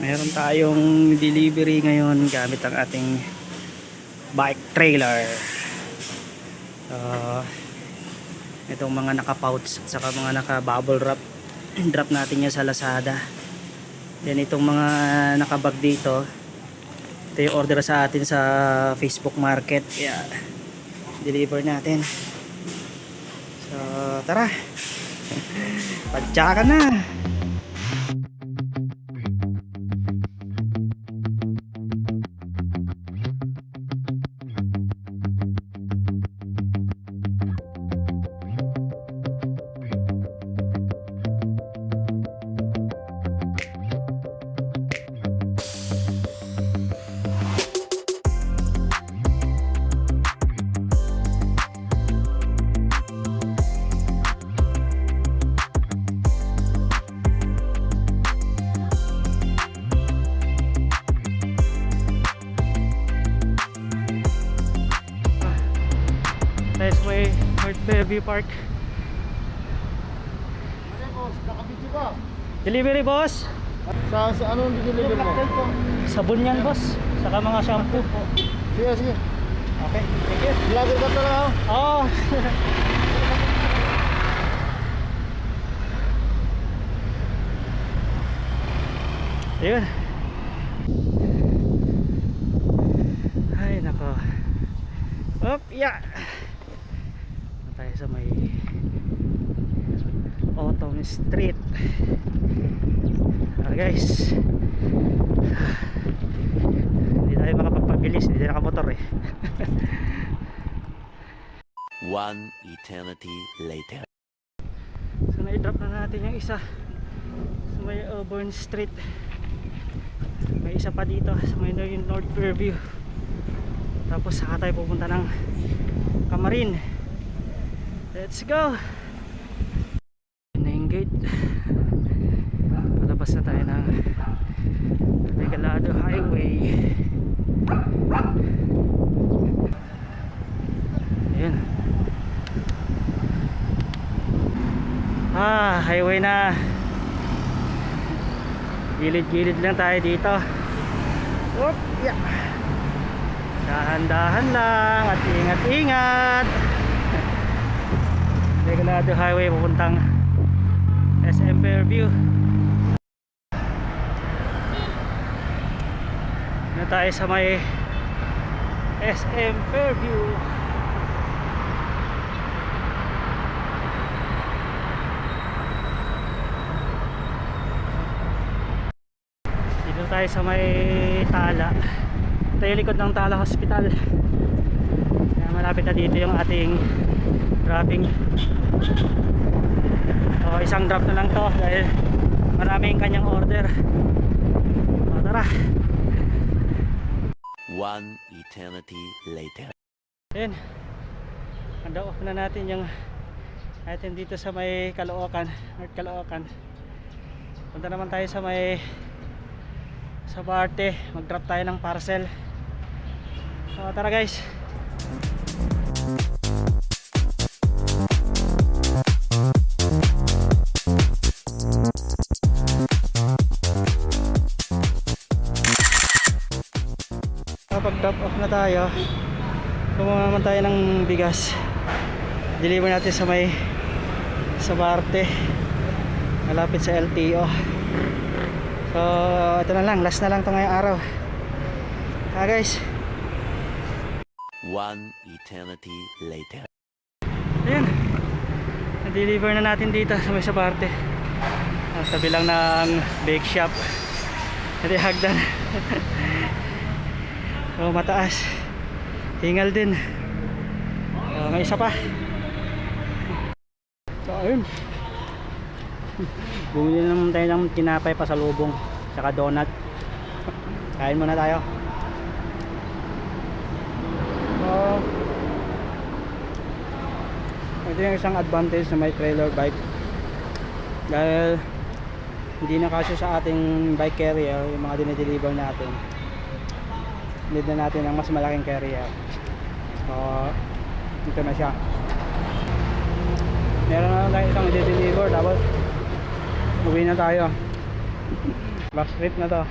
meron tayong delivery ngayon gamit ang ating bike trailer. So itong mga naka pouch at saka mga naka bubble wrap drop natin yan sa Lazada. Then itong mga nakabag dito ito yung order sa atin sa Facebook Market. Kaya deliver natin. So tara. Padyakan na Fairview Park boss, nakabidyo ka. delivery boss Sa, sa anong deliver mo? sabon yan boss saka mga shampoo Sige, sige. okay thank you Vlogger ka talaga. oh. oh Ayun. Ay, nako. Op, ya. Yeah. Sa may Autumn Street. Ah, guys. Hindi tayo makapagpabilis, hindi tayo nakamotor eh. One eternity later. So na-drop na natin yung isa sa may Auburn Street. May isa pa dito sa may North Fairview. Tapos saka tayo pupunta ng Kamarin. Let's go! Yun na yung gate. Palabas na tayo ng Regalado Highway. Ayan. Ah, highway na. Gilid-gilid lang tayo dito. Whoop, yeah. Dahan-dahan lang at ingat-ingat. Regulado highway papuntang SM Fairview. Na tayo sa may SM Fairview. Dito tayo sa may Tala. Yung likod ng Tala Hospital. Malapit na dito yung ating dropping. So, isang drop na lang to dahil maraming kanyang order. O, tara. One eternity later. Ayun. Handa off na natin yung item dito sa may Caloocan, North Caloocan. Punta naman tayo sa may sa Barte, mag-drop tayo ng parcel. So tara guys. Drop off na tayo, kumuha naman tayo ng bigas. Deliver natin sa may sa Barte. Malapit sa LTO. So, ito na lang, last na lang to ngayong araw. Ha guys. One eternity later. Ayun. Na-deliver na natin dito sa may Sabarte. Ah, Tabi lang ng bake shop. Hindi hagdan. so mataas. Hingal din. So, may isa pa. So ayun. Bumili naman tayo ng tinapay pa sa lubong. Tsaka donut. Kain muna tayo. So, ito yung isang advantage na may trailer bike dahil hindi na kasya sa ating bike carrier yung mga dinideliver natin need na natin ng mas malaking carrier so ito na siya. Meron na lang isang i-deliver tapos uwi na tayo. Back trip na to